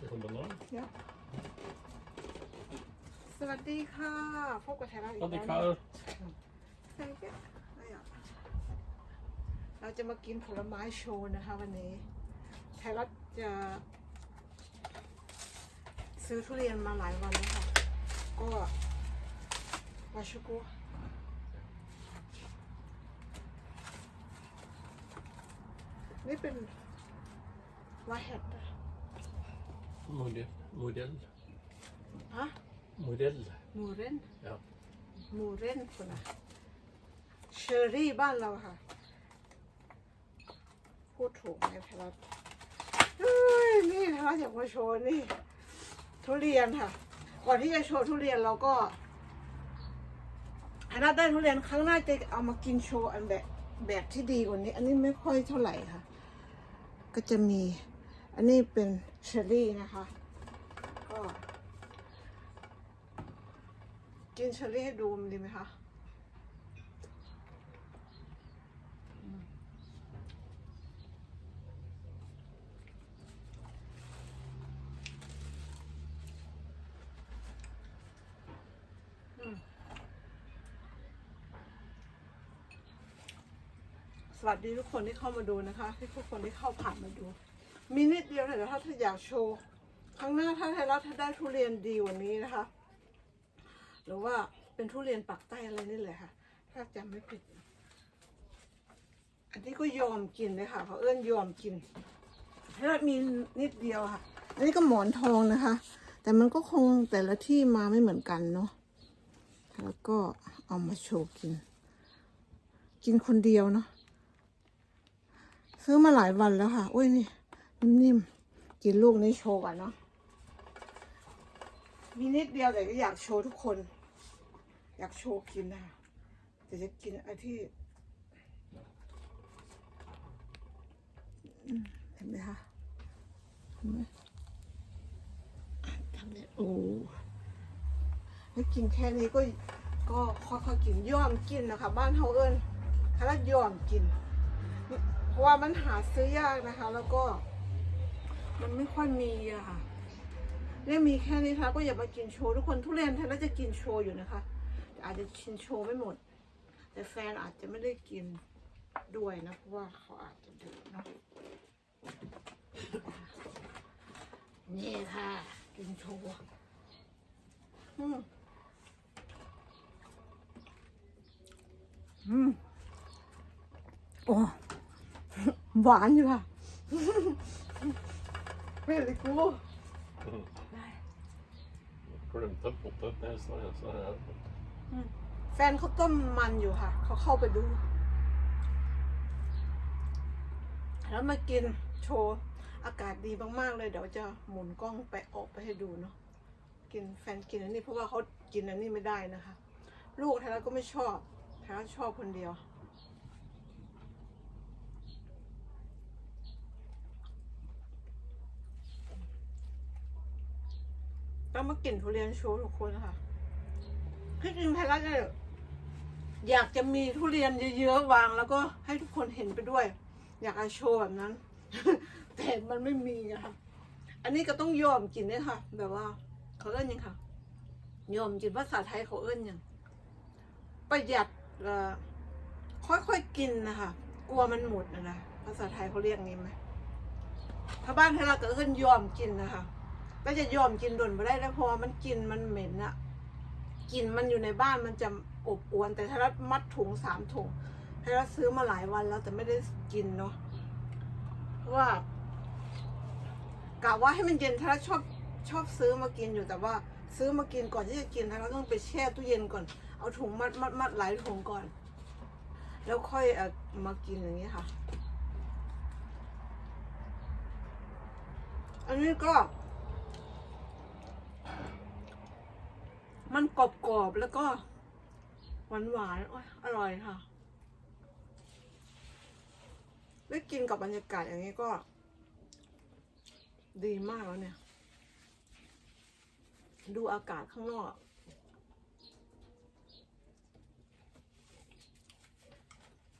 Nog en banan? สวัสดีค่ะพบกับไทยรัฐอีก Wat แล้ ik ว ga นะ er. ใช่แกอะไรอะเราจะมากินผลไม้โชว์นะคะ วันนี้ ไทยรัฐจะ ซื้อทุเรียนมาหลายวันแล้วค่ะ ก็วาชูกุนี่เป็นวาเห็ดอะ Modell. Modell. ฮะ Modell. หมูเร่น Ja. หมูเร่นคนละเชอรี่บ้านเราค่ะ พูดถูกไหมพรัตเฮ้ยนี่พรัตอยากมาโชว์นี่ ทุเรียนค่ะ ก่อนที่จะโชว์ทุเรียนเราก็พรัตได้ทุเรียนครั้งหน้าจะเอามากินโชว์อันแบบแบบที่ดีกว่านี้ อันนี้ไม่ค่อยเท่าไหร่ค่ะ ก็จะมี อันนี้เป็นเชอรี่นะคะ ก็ กินเชอรี่ให้ดูมดีไหมคะสวัสดีทุกคนที่เข้ามาดูนะคะ ที่ทุกคนที่เข้าผ่านมาดู มีนิดเดียวแต่ถ้าถ้าอยากโชว์ครั้งหน้าถ้าไทยรัฐถ้าได้ทุเรียนดีกว่านี้นะคะ หรือว่าเป็นทุเรียนปักใต้อะไรนี่แหละค่ะ ถ้าจำไม่ผิด อันนี้ก็ยอมกินเลยค่ะเขาเอื้อนยอมกินแล้วมีนิดเดียวค่ะ อันนี้ก็หมอนทองนะคะ แต่มันก็คงแต่ละที่มาไม่เหมือนกันเนาะแล้วก็เอามาโชว์กิน กินคนเดียวเนาะซื้อมาหลายวันแล้วค่ะโอ้ยนี่ นิ่มๆ กินลูกนี้โชว์ก่อนเนาะ มีนิดเดียวแต่ก็อยากโชว์ทุกคน อยากโชว์กินนะคะแต่จะกินไอ้ที่เห็นไหมคะเห็นไหมอะทำเลยโอ้ให้กินแค่นี้ก็ก็ค่อยๆกินย่อมกินนะคะ บ้านเฮาเอิญถ้าแล้วย่อมกิน เพราะว่ามันหาซื้อยากนะคะ แล้วก็ มันไม่ค่อยมีอะค่ะเนี่ยมีแค่นี้ค่ะ ก็อย่ามากินโชว์ทุกคนทุเรียนแทนแล้วจะกินโชว์อยู่นะคะ แต่อาจจะกินโชว์ไม่หมด แต่แฟนอาจจะไม่ได้กินด้วยนะ เพราะว่าเขาอาจจะดื่มเนาะนี่ค่ะ กินโชว์อืมอืมโอ้หวานอยู่ค่ะ Really cool. Glömt att poppa upp nästan. Jag sa det här. แฟนเขาต้มมันอยู่ค่ะ เขาเข้าไปดู แล้วมากินโชว์อากาศดีมากๆเลย เดี๋ยวจะหมุนกล้องไปออกไปให้ดูเนาะ กินแฟนกินอันนี้เพราะว่าเขากินอันนี้ไม่ได้นะคะ ลูกไทยรัฐก็ไม่ชอบไทยรัฐชอบคนเดียว ต้องมากินทุเรียนโชว์ทุกคนค่ะที่จริงไทยรัฐเลยอยากจะมีทุเรียนเยอะๆวาง แล้วก็ให้ทุกคนเห็นไปด้วย อยากจะโชว์แบบนั้น แต่มันไม่มีอะคะอันนี้ก็ต้องยอมกินเนี่ยค่ะ แบบว่า เขาเอิ้นยังค่ะ ยอมกินภาษาไทยเขาเอิ้นยังประหยัดค่อยๆกินนะคะ กลัวมันหมดนะนะภาษาไทยเขาเรียกงี้ไหมถ้าบ้านไทยเราก็เอิ้นยอมกินนะคะ ก็จะยอมกินดนไปได้แล้วพราะว่ามันกินมันเหม็นอะกลินมันอยู่ในบ้านมันจะอบอวนแต่ถ้ารัดมัดถุงสามถุงถ้ารัดซื้อมาหลายวันแล้วแต่ไม่ได้กินเนาะเพราะว่ากะว่าให้มันเย็นถ้ารัดชอบชอบซื้อมากินอยู่แต่ว่าซื้อมากินก่อนที่จะกินถ้ารัดต้องไปแช่ตู้เย็นก่อน เอาถุงมัดมัดมัดหลายถุงก่อน แล้วค่อยเอามากินอย่างนี้ค่ะ อันนี้ก็ มันกรอบๆแล้วก็ หวานๆโอ๊ยอร่อยค่ะ ได้กินกับบรรยากาศอย่างนี้ก็ ดีมากแล้วเนี่ย ดูอากาศข้างนอก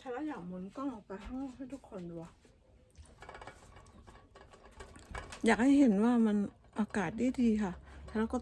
ถ้าเราอยากหมุนกล้องออกไปข้างนอกให้ทุกคนดูอยากให้เห็นว่ามันอากาศดีดีๆค่ะ แล้วก็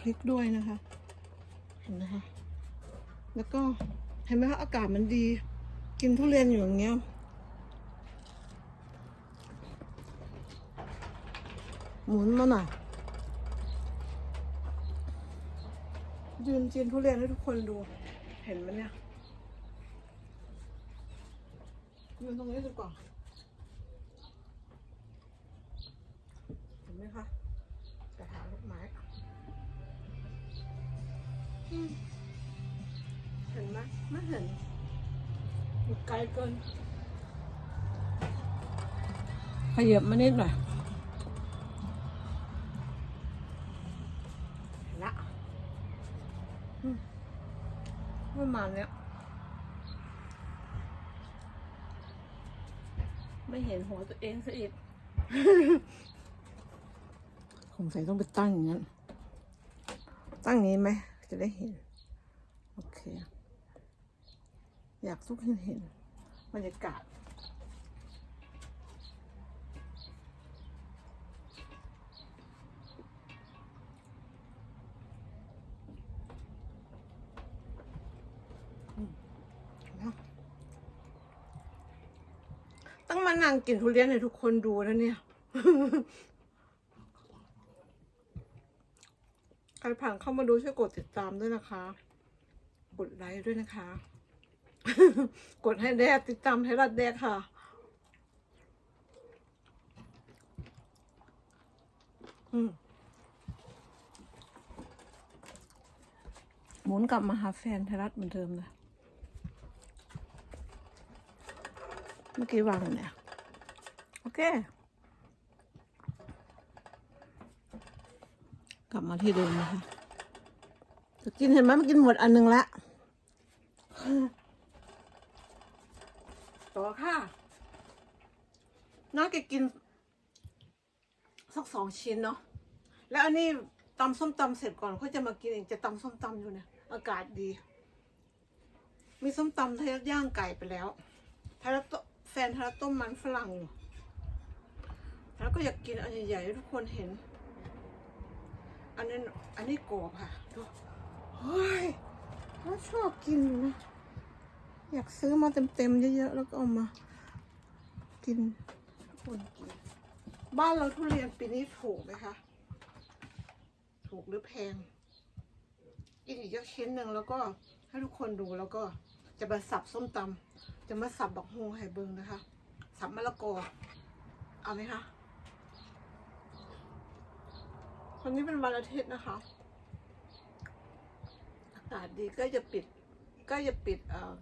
กพริกด้วยนะคะ เห็นไหมคะ แล้วก็เห็นไหมคะอากาศมันดี กินทุเรียนอยู่อย่างเงี้ย หมุนมาหน่อยยืนกินทุเรียนให้ทุกคนดู เห็นไหมเนี่ยยืนตรงนี้ดีกว่า เห็นไหมไม่เห็นอยู่ไกลเกิน ขยับมานิดหน่อยเห็นละอืมประมาณเนี้ยไม่เห็นหัวตัวเองซะอีกสงสัยต้องไปตั้งอย่างนั้น ตั้งอย่างนี้ไหม จะได้เห็น โอเค อยากทุกคนเห็นบรรยากาศต้องมานั่งกินทุเรียนให้ทุกคนดูนะเนี่ย ใครผ่านเข้ามาดูช่วยกดติดตามด้วยนะคะ กดไลค์ด้วยนะคะ กดให้แดกติดตามให้รัดแดกค่ะ อืมหมุนกลับมาหาแฟนไทยรัฐเหมือนเดิมเลยเมื่อกี้วางอยู่ไหนอะโอเค กลับ มาที่เดิมนะคะจะกินเห็นไหมมันกินหมดอันหนึงละต่อค่ะน่าจะกินสักสองชิ้นเนาะ แล้วอันนี้ตำส้มตำเสร็จก่อนเขาจะมากินเองจะตำส้มตำอยู่เนี่ย อากาศดี มีส้มตำทะยย่างไก่ไปแล้วทารัตโตแฟนทารัตต้มมันฝรั่งอยู่แล้วก็อยากกินอันใหญ่ๆให้ทุกคนเห็น อันนั้นอันนี้กรอบค่ะดูเฮ้ยเขาชอบกินอยู่นะ อยากซื้อมาเต็มๆเยอะๆแล้วก็เอามา กินทุกคนกิน บ้านเราทุเรียนปีนี้ถูกไหมคะ ถูกหรือแพง กินอีกสักชิ้นหนึ่งแล้วก็ให้ทุกคนดูแล้วก็จะมาสับส้มตำจะมาสับบักฮวงไห่เบิงนะคะ สับมะละกอ เอาไหมคะ วันนี้เป็นวันอาทิตย์นะคะ อากาศดีใกล้จะปิดใกล้จะปิดเอ่อ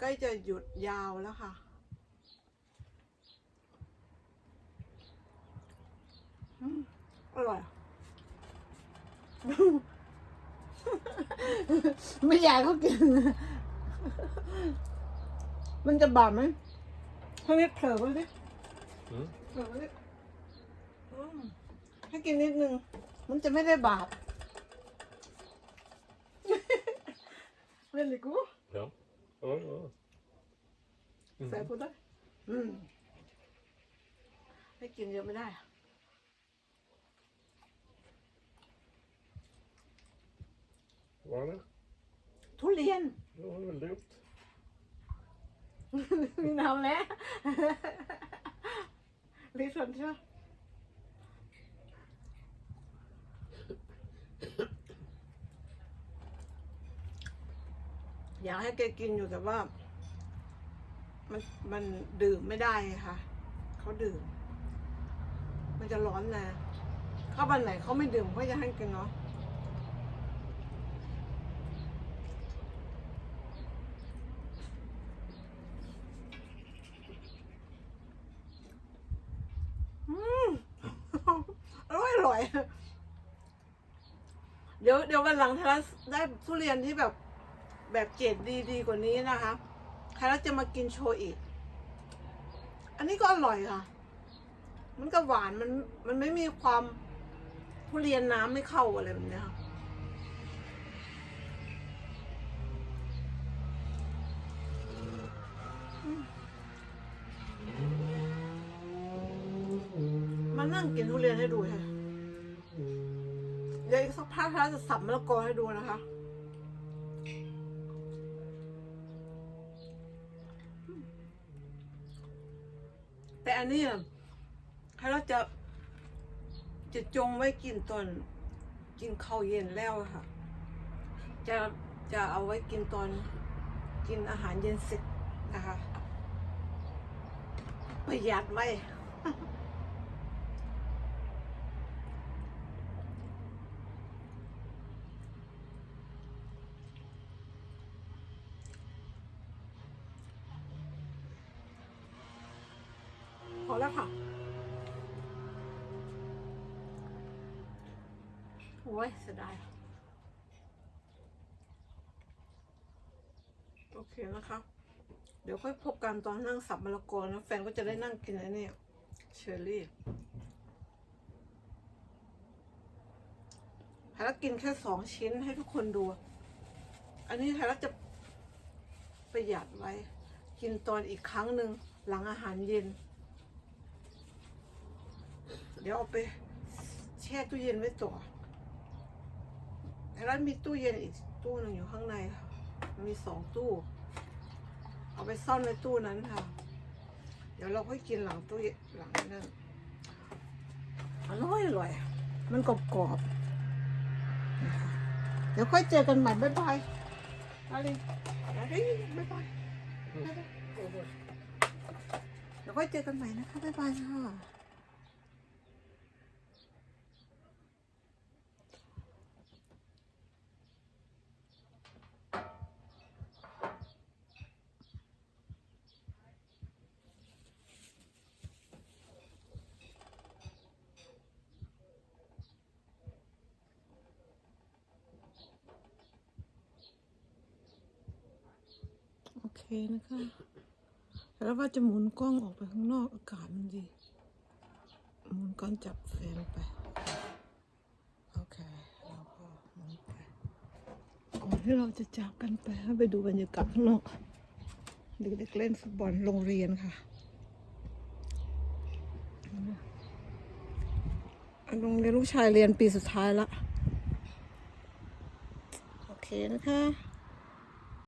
ใกล้จะหยุดยาวแล้วค่ะอืมอร่อย ไม่อยากก็กิน มันจะบาดไหมถ้านิดเผลอไปดิ Mm. เผลอไปดิอืม ให้กินนิดนึง มันจะไม่ได้บาดเล่นเลยกู Ja. Ja, ja. ใส่พูดได้อืมให้กินเยอะไม่ได้ Var det? ทุเรียน Det var väl dumt. มีน้ำแล้วลิสันใช่ไหม อยากให้แกกินอยู่แต่ว่า มันมันดื่มไม่ได้ค่ะเขาดื่ม มันจะร้อนนะถ้าวันไหนเขาไม่ดื่มเขาจะให้กินเนาะอืมอร่อยอร่อย เดี๋ยวเดี๋ยววันหลังทารัสได้ทุเรียนที่แบบแบบเกรดดีดีกว่านี้นะคะทารัสจะมากินโชว์อีก อันนี้ก็อร่อยค่ะ มันก็หวานมันมันไม่มีความทุเรียนน้ำไม่เข้าอะไรแบบนี้ค่ะมานั่งกินทุเรียนให้ดูค่ะ พราจะสับมะละกอให้ดูนะคะแต่อันนี้ถ้าเราจะจะจงไว้กินตอนกินข้าวเย็นแล้วค่ะ จะจะเอาไว้กินตอนกินอาหารเย็นเสร็จนะคะ ประหยัดไว้ พ อแล้วค่ะ โอ้ยเสียดายโอเคนะคะ เดี๋ยวค่อยพบกันตอนนั่งสับมะละกอนะ แฟนก็จะได้นั่งกินไอ้นี่เชอร์รี่ไทยรัฐกินแค่สองชิ้นให้ทุกคนดู อันนี้ไทยรัฐจะประหยัดไว้ กินตอนอีกครั้งหนึ่งหลังอาหารเย็น เดี๋ยวเอาไปแช่ตู้เย็นไว้ต่อไทยรัฐมีตู้เย็นอีกตู้หนึ่งอยู่ข้างในค่ะมันมีสองตู้ เอาไปซ่อนในตู้นั้นค่ะ เดี๋ยวเราค่อยกินหลังตู้เย็นหลังนั้นอร่อยอร่อย มันกรอบกรอบๆนะคะเดี๋ยวค่อยเจอกันใหม่บ๊ายบายอะไรอะไรบ๊ายบายบ๊ายบายเดี๋ยวค่อยเจอกันใหม่นะคะบ๊ายบายค่ะ นะคะ แล้วว่าจะหมุนกล้องออกไปข้างนอกอากาศมันดี หมุนก้อนจับแฟนไป โอเคเราก็หมุนไป ก่อนที่เราจะจากกันไปไปดูบรรยากาศข้างนอกเด็กๆเล่นฟุตบอลโรงเรียนค่ะอันโรงเรียนลูกชายเรียนปีสุดท้ายละ โอเคนะคะ